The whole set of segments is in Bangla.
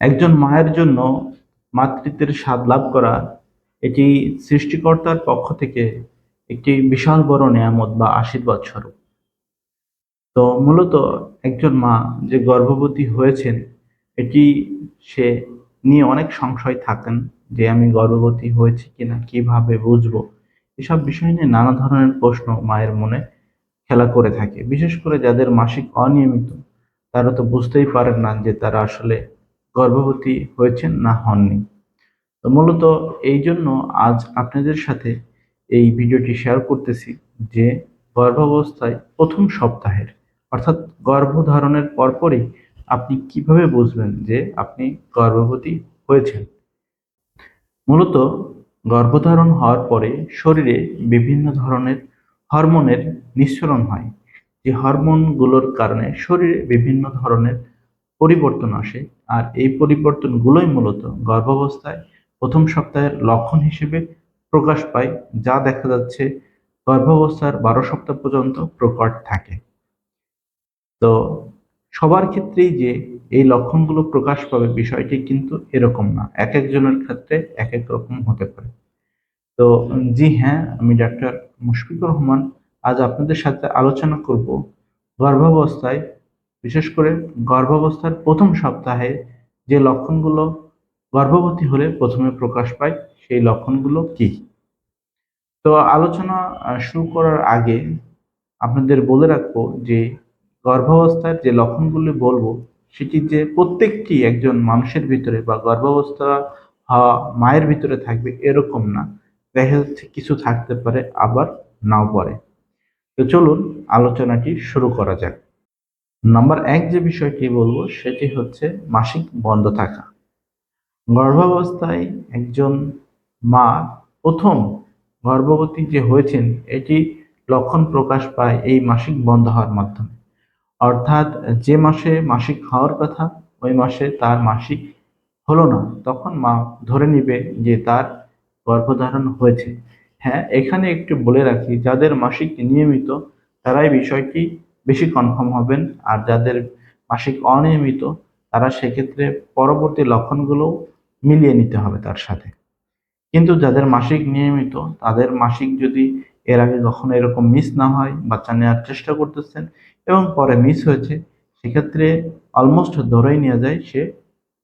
একজন মায়ের জন্য মাতৃত্বের স্বাদ লাভ করা এটি সৃষ্টিকর্তার পক্ষ থেকে একটি বিশাল বড় নেয়ামত বা আশীর্বাদ স্বরূপ। তো মূলত একজন মা যে গর্ভবতী হয়েছেন, এটি সে নিয়ে অনেক সংশয় থাকেন যে আমি গর্ভবতী হয়েছি কিনা, কীভাবে বুঝব? এসব বিষয় নিয়ে নানা ধরনের প্রশ্ন মায়ের মনে খেলা করে থাকে। বিশেষ করে যাদের মাসিক অনিয়মিত, তারা তো বুঝতেই পারেন না যে তারা আসলে গর্ভবতী হয়েছেন না হননি। তো মূলত এই জন্য আজ আপনাদের সাথে এই ভিডিওটি শেয়ার করতেছি যে গর্ভাবস্থায় প্রথম সপ্তাহের অর্থাৎ গর্ভধারণের পরপরই আপনি কীভাবে বুঝবেন যে আপনি গর্ভবতী হয়েছেন? মূলত গর্ভধারণ হওয়ার পরে শরীরে বিভিন্ন ধরনের হরমোনের নিঃসরণ হয়। যে হরমোনগুলোর কারণে শরীরে বিভিন্ন ধরনের পরিবর্তন আসে আর এই পরিবর্তনগুলোই মূলত গর্ভাবস্থায় প্রথম সপ্তাহের লক্ষণ হিসেবে প্রকাশ পায়, যা দেখা যাচ্ছে গর্ভাবস্থার বারো সপ্তাহ পর্যন্ত প্রকট থাকে। তো সবার ক্ষেত্রেই যে এই লক্ষণগুলো প্রকাশ পাবে বিষয়টি কিন্তু এরকম না। এক একজনের ক্ষেত্রে এক এক রকম হতে পারে। তো জি হ্যাঁ আমি ডাক্তার মুশফিকুর রহমান আজ আপনাদের সাথে আলোচনা করব গর্ভাবস্থায় বিশেষ করে গর্ভাবস্থার প্রথম সপ্তাহে যে লক্ষণগুলো গর্ভবতী হলে প্রথমে প্রকাশ পায়, সেই লক্ষণগুলো কি? তো আলোচনা শুরু করার আগে আপনাদের বলে রাখব যে গর্ভাবস্থার যে লক্ষণগুলি বলব, সেটি যে প্রত্যেকটি একজন মানুষের ভিতরে বা গর্ভাবস্থা হওয়া মায়ের ভিতরে থাকবে এরকম না। দেখা যাচ্ছে কিছু থাকতে পারে, আবার নাও পারে তো চলুন আলোচনাটি শুরু করা যাক। নাম্বার এক যে বিষয়টি বলব, সেটি হচ্ছে মাসিক বন্ধ থাকা। গর্ভাবস্থায় একজন মা প্রথম গর্ভবতী যে হয়েছেন, এটি লক্ষণ প্রকাশ পায় এই মাসিক বন্ধ হওয়ার মাধ্যমে। অর্থাৎ যে মাসে মাসিক হওয়ার কথা, ওই মাসে তার মাসিক হলো না। তখন মা ধরে নিবে যে তার গর্ভধারণ হয়েছে। হ্যাঁ এখানে একটু বলে রাখি, যাদের মাসিক নিয়মিত, তারাই বিষয়টি বেশি কনফার্ম হবেন। আর যাদের মাসিক অনিয়মিত, তারা সেক্ষেত্রে পরবর্তী লক্ষণগুলো মিলিয়ে নিতে হবে তার সাথে। কিন্তু যাদের মাসিক নিয়মিত, তাদের মাসিক যদি এর আগে কখনো এরকম মিস না হয়, বাচ্চা নেওয়ার চেষ্টা করতেছেন এবং পরে মিস হয়েছে, সেক্ষেত্রে অলমোস্ট ধরেই নেওয়া যায় সে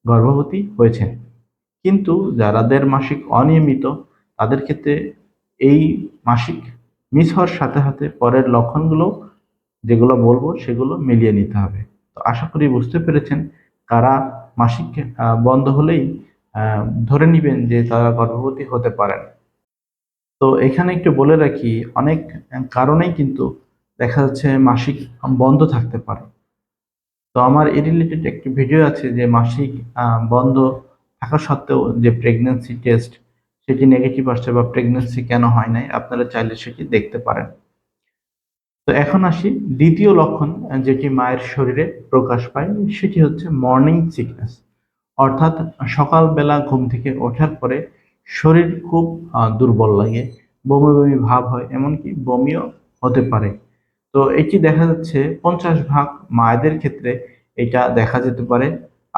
গর্ভবতী হয়েছে। কিন্তু যারাদের মাসিক অনিয়মিত, তাদের ক্ষেত্রে এই মাসিক মিস হওয়ার সাথে সাথে পরের লক্ষণগুলো যেগুলো বলব সেগুলো মিলিয়ে নিতে হবে। তো আশা করি বুঝতে পেরেছেন কারা মাসিক বন্ধ হলেই ধরে নিবেন যে তারা গর্ভবতী হতে পারেন। তো এখানে একটু বলে রাখি, অনেক কারণেই কিন্তু দেখা যাচ্ছে মাসিক বন্ধ থাকতে পারে। তো আমার এই রিলেটেড একটি ভিডিও আছে যে মাসিক বন্ধ থাকা সত্ত্বেও যে প্রেগনেন্সি টেস্ট সেটি নেগেটিভ আসছে বা প্রেগনেন্সি কেন হয় নাই, আপনারা চাইলে সেটি দেখতে পারেন। তো এখন আসি দ্বিতীয় লক্ষণ যেটি মায়ের শরীরে প্রকাশ পায়, সেটি হচ্ছে মর্নিং সিকনেস অর্থাৎ সকালবেলা ঘুম থেকে ওঠার পরে শরীর খুব দুর্বল লাগে, বমি বমি ভাব হয়, এমনকি বমিও হতে পারে। তো এটি দেখা যাচ্ছে পঞ্চাশ ভাগ মায়েদের ক্ষেত্রে এটা দেখা যেতে পারে,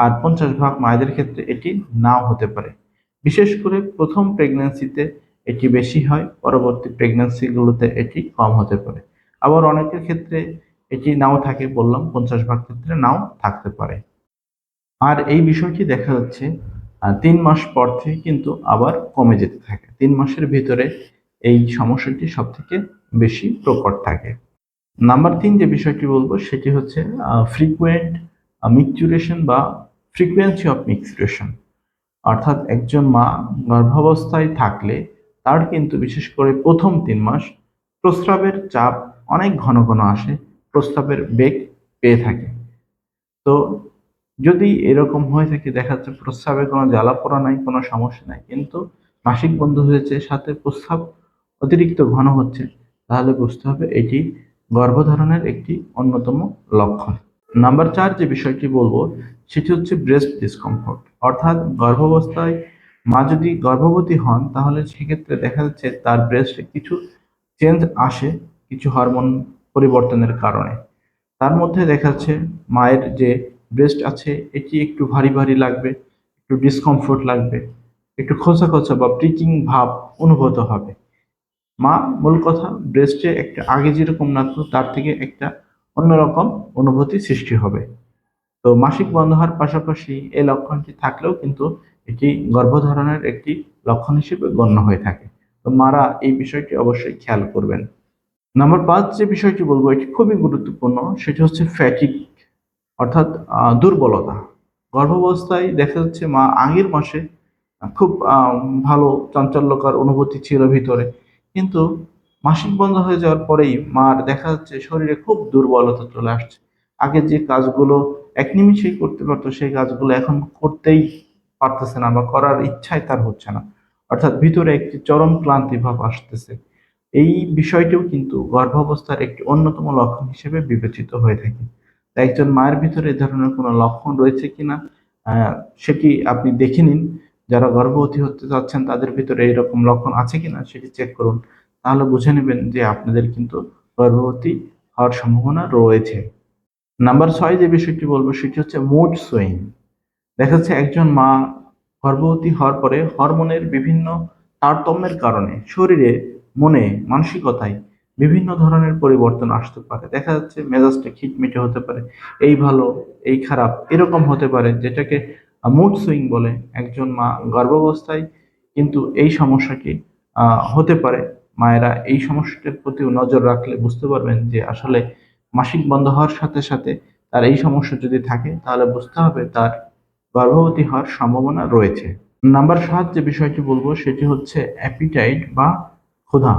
আর পঞ্চাশ ভাগ মায়েদের ক্ষেত্রে এটি নাও হতে পারে। বিশেষ করে প্রথম প্রেগনেন্সিতে এটি বেশি হয়, পরবর্তী প্রেগনেন্সিগুলোতে এটি কম হতে পারে। আবার অনেকের ক্ষেত্রে এটি নাও থাকে বললাম, পঞ্চাশ ভাগ ক্ষেত্রে নাও থাকতে পারে। আর এই বিষয়টি দেখা যাচ্ছে তিন মাস পর থেকে কিন্তু আবার কমে যেতে থাকে। তিন মাসের ভিতরে এই সমস্যাটি সব থেকে বেশি প্রকট থাকে। নাম্বার তিন যে বিষয়টি বলব, সেটি হচ্ছে ফ্রিকুয়েন্ট মিকচুরেশন বা ফ্রিকুয়েন্সি অফ মিক্সুরেশন অর্থাৎ একজন মা গর্ভাবস্থায় থাকলে তার কিন্তু বিশেষ করে প্রথম তিন মাস প্রস্রাবের চাপ অনেক ঘন ঘন আসে, প্রস্তাবের বেগ পেয়ে থাকে। তো যদি এরকম হয়ে থাকে, দেখা যাচ্ছে প্রস্রাবে কোনো জ্বালা পোড়া নাই, কোনো সমস্যা নাই, কিন্তু মাসিক বন্ধ হয়েছে, সাথে প্রস্রাব অতিরিক্ত ঘন হচ্ছে, তাহলে বুঝতে হবে এটি গর্ভধারণের একটি অন্যতম লক্ষণ। নাম্বার চার যে বিষয়টি বলব, সেটি হচ্ছে ব্রেস্ট ডিসকমফোর্ট অর্থাৎ গর্ভাবস্থায় মা যদি গর্ভবতী হন, তাহলে সেক্ষেত্রে দেখা যাচ্ছে তার ব্রেস্টে কিছু চেঞ্জ আসে কিছু হরমোন পরিবর্তনের কারণে। তার মধ্যে দেখা যাচ্ছে মায়ের যে ব্রেস্ট আছে, এটি একটু ভারী ভারী লাগবে, একটু ডিসকমফোর্ট লাগবে, একটু খোঁচা খোঁচা বা প্রিকিং ভাব অনুভূত হবে। মা মূল কথা ব্রেস্টে একটা আগে যেরকম লাগতো তার থেকে একটা অন্যরকম অনুভূতি সৃষ্টি হবে। তো মাসিক বন্ধ হওয়ার পাশাপাশি এই লক্ষণটি থাকলেও কিন্তু এটি গর্ভধারণের একটি লক্ষণ হিসেবে গণ্য হয়ে থাকে। তো মারা এই বিষয়টি অবশ্যই খেয়াল করবেন। নাম্বার পাঁচ যে বিষয়টি বলব, এটি খুবই গুরুত্বপূর্ণ, সেটি হচ্ছে ফ্যাটিক অর্থাৎ দুর্বলতা। গর্ভাবস্থায় দেখা যাচ্ছে মা আগের মাসে খুব ভালো চাঞ্চল্যকর অনুভূতি ছিল ভিতরে। কিন্তু মাসিক বন্ধ হয়ে যাওয়ার পরেই মার দেখা যাচ্ছে শরীরে খুব দুর্বলতা চলে আসছে। আগে যে কাজগুলো এক নিমিষেই করতে পারতো, সেই কাজগুলো এখন করতেই পারতেছে না বা করার ইচ্ছাই তার হচ্ছে না। অর্থাৎ ভিতরে একটি চরম ক্লান্তি ভাব আসতেছে। এই বিষয়টিও কিন্তু গর্ভাবস্থার একটি অন্যতম লক্ষণ হিসেবে বিবেচিত হয়ে থাকে। তাই একজন মায়ের ভিতরে এ ধরনের কোনো লক্ষণ রয়েছে কিনা সেটি আপনি দেখে নিন। যারা গর্ভবতী হতে চাচ্ছেন, তাদের ভিতরে এরকম লক্ষণ আছে কিনা সেটি চেক করুন। তাহলে বুঝে নেবেন যে আপনাদের কিন্তু গর্ভবতী হওয়ার সম্ভাবনা রয়েছে। নাম্বার ছয় যে বিষয়টি বলব, সেটি হচ্ছে মুড সুইং দেখা যাচ্ছে একজন মা গর্ভবতী হওয়ার পরে হরমোনের বিভিন্ন তারতম্যের কারণে শরীরে মনে, মানসিকতায় বিভিন্ন ধরনের পরিবর্তন আসতে পারে। দেখা যাচ্ছে মেজাজটা খিটমিটে হতে পারে, এই ভালো, এই খারাপ, এরকম হতে পারে যেটাকে মুড সুইং বলে একজন মা গর্ভাবস্থায় কিন্তু এই সমস্যাটি হতে পারে। মায়েরা এই সমস্যাটির প্রতিও নজর রাখলে বুঝতে পারবেন যে আসলে মাসিক বন্ধ হওয়ার সাথে সাথে তার এই সমস্যা যদি থাকে তাহলে বুঝতে হবে তার গর্ভবতী হওয়ার সম্ভাবনা রয়েছে। নাম্বার সাত যে বিষয়টি বলব সেটি হচ্ছে অ্যাপিটাইট বা ক্ষুধা।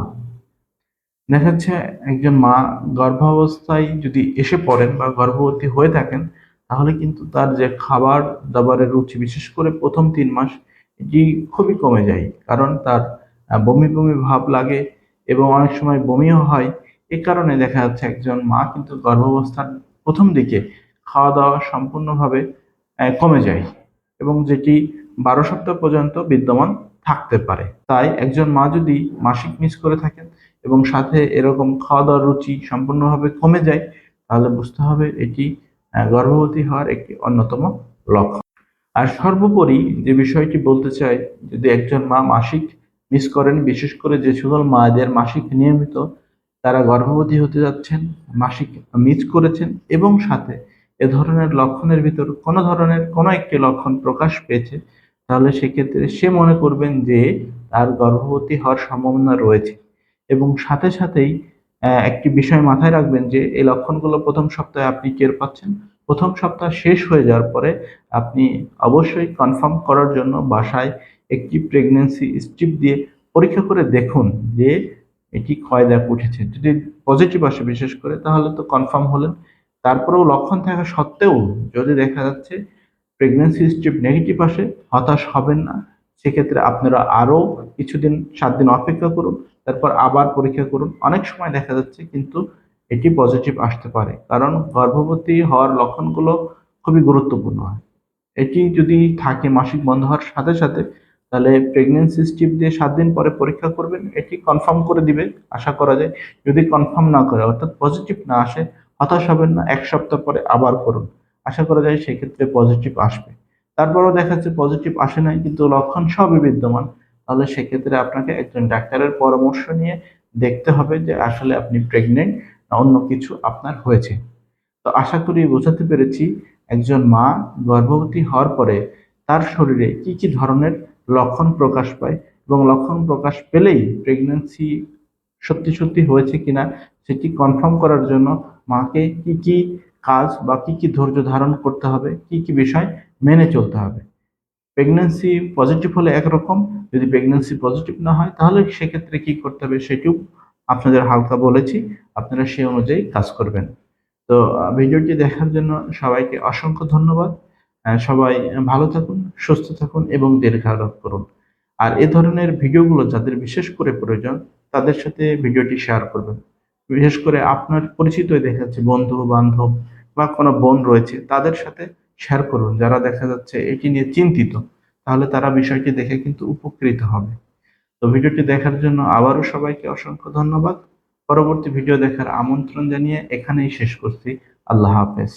দেখা যাচ্ছে একজন মা গর্ভাবস্থায় যদি এসে পড়েন বা গর্ভবতী হয়ে থাকেন, তাহলে কিন্তু তার যে খাবার দাবারের রুচি, বিশেষ করে প্রথম তিন মাস, এটি খুবই কমে যায়। কারণ তার বমি বমি ভাব লাগে এবং অনেক সময় বমিও হয়। এ কারণে দেখা যাচ্ছে একজন মা কিন্তু গর্ভাবস্থার প্রথম দিকে খাওয়া দাওয়া সম্পূর্ণভাবে কমে যায় এবং যেটি বারো সপ্তাহ পর্যন্ত বিদ্যমান থাকতে পারে। তাই একজন মা যদি মাসিক মিস করে থাকেন এবং সাথে এরকম খাওয়া দাওয়ার রুচি সম্পূর্ণভাবে কমে যায়, তাহলে বুঝতে হবে এটি গর্ভবতী হওয়ার একটি অন্যতম লক্ষণ। আর সর্বোপরি যে বিষয়টি বলতে চাই, যদি একজন মা মাসিক মিস করেন, বিশেষ করে যে সকল মায়েদের মাসিক নিয়মিত তারা গর্ভবতী হতে যাচ্ছেন, মাসিক মিস করেছেন এবং সাথে এ ধরনের লক্ষণের ভিতর কোনো ধরনের কোনো একটি লক্ষণ প্রকাশ পেয়েছে তাহলে সেক্ষেত্রে সে মনে করবেন যে তার গর্ভবতী হওয়ার সম্ভাবনা রয়েছে। এবং সাথে সাথেই একটি বিষয় মাথায় রাখবেন যে এই লক্ষণগুলো প্রথম সপ্তাহে আপনি টের পাচ্ছেন। প্রথম সপ্তাহ শেষ হয়ে যাওয়ার পরে আপনি অবশ্যই কনফার্ম করার জন্য বাসায় একটি প্রেগনেন্সি স্ট্রিপ দিয়ে পরীক্ষা করে দেখুন যে এটি দাগ উঠেছে। যদি পজিটিভ আসে বিশেষ করে, তাহলে তো কনফার্ম হলেন। তারপরেও লক্ষণ থাকা সত্ত্বেও যদি দেখা যাচ্ছে প্রেগনেন্সি স্ট্রিপ নেগেটিভ আসে, হতাশ হবেন না। সেক্ষেত্রে আপনারা আরও কিছুদিন, সাত দিন অপেক্ষা করুন, তারপর আবার পরীক্ষা করুন। অনেক সময় দেখা যাচ্ছে কিন্তু এটি পজিটিভ আসতে পারে। কারণ গর্ভবতী হওয়ার লক্ষণগুলো খুবই গুরুত্বপূর্ণ হয়। এটি যদি থাকে মাসিক বন্ধ হওয়ার সাথে সাথে, তাহলে প্রেগনেন্সি স্ট্রিপ দিয়ে সাত দিন পরে পরীক্ষা করবেন, এটি কনফার্ম করে দিবে। আশা করা যায়, যদি কনফার্ম না করে, অর্থাৎ পজিটিভ না আসে, হতাশ হবেন না, এক সপ্তাহ পরে আবার করুন। আশা করা যায় সেক্ষেত্রে পজিটিভ আসবে। তারপরেও দেখা যাচ্ছে পজিটিভ আসে নাই, কিন্তু লক্ষণ সবই বিদ্যমান। তাহলে সেক্ষেত্রে আপনাকে একজন ডাক্তারের পরামর্শ নিয়ে দেখতে হবে যে আসলে আপনি প্রেগনেন্ট না অন্য কিছু আপনার হয়েছে। তো আশা করি বোঝাতে পেরেছি একজন মা গর্ভবতী হওয়ার পরে তার শরীরে কি কি ধরনের লক্ষণ প্রকাশ পায় এবং লক্ষণ প্রকাশ পেলেই প্রেগনেন্সি সত্যি সত্যি হয়েছে কিনা সেটি কনফার্ম করার জন্য মাকে কি কি কাজ বা কি কি ধৈর্য ধারণ করতে হবে, কি কি বিষয় মেনে চলতে হবে। প্রেগনেন্সি পজিটিভ হলে একরকম, যদি প্রেগনেন্সি পজিটিভ না হয়, তাহলে সেক্ষেত্রে কি করতে হবে সেটিও আপনাদের হালকা বলেছি, আপনারা সেই অনুযায়ী কাজ করবেন। তো ভিডিওটি দেখার জন্য সবাইকে অসংখ্য ধন্যবাদ। সবাই ভালো থাকুন, সুস্থ থাকুন এবং দীর্ঘায়ু করুন। আর এ ধরনের ভিডিওগুলো যাদের বিশেষ করে প্রয়োজন, তাদের সাথে ভিডিওটি শেয়ার করবেন। বিশেষ করে আপনার পরিচিত দেখা যাচ্ছে বন্ধু, বান্ধব বা কোনো বোন রয়েছে, তাদের সাথে শেয়ার করুন। যারা দেখা যাচ্ছে এটি নিয়ে চিন্তিত, তাহলে তারা বিষয়টি দেখে কিন্তু উপকৃত হবে। তো ভিডিওটি দেখার জন্য আবারও সবাইকে অসংখ্য ধন্যবাদ। পরবর্তী ভিডিও দেখার আমন্ত্রণ জানিয়ে এখানেই শেষ করছি। আল্লাহ হাফেজ।